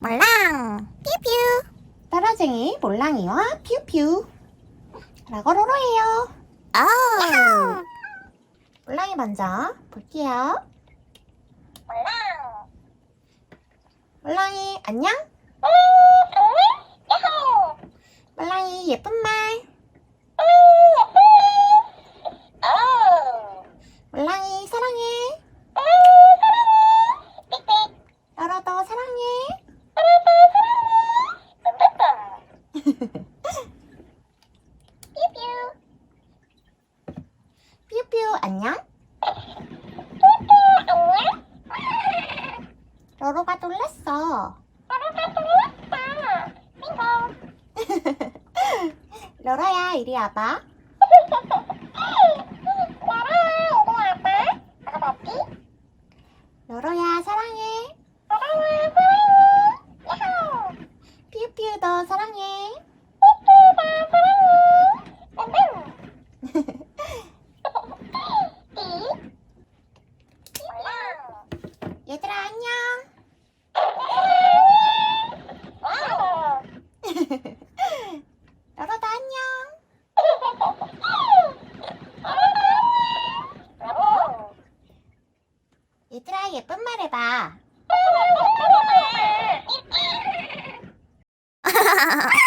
몰랑. 퓨퓨 따라쟁이 몰랑이와 퓨퓨 라고 로로예요. 오 몰랑이 먼저 볼게요. 몰랑. 몰랑이 안녕? 몰랑이 예쁜 말. 몰랑이 사랑해. 로로도 사랑해. 안녕? 로로가 놀랐어. 로로야 이리 와봐. 로로야 사랑해. 퓨퓨도 사랑해. 얘들아 안녕. 로로도 안녕. 예쁜 말 해봐.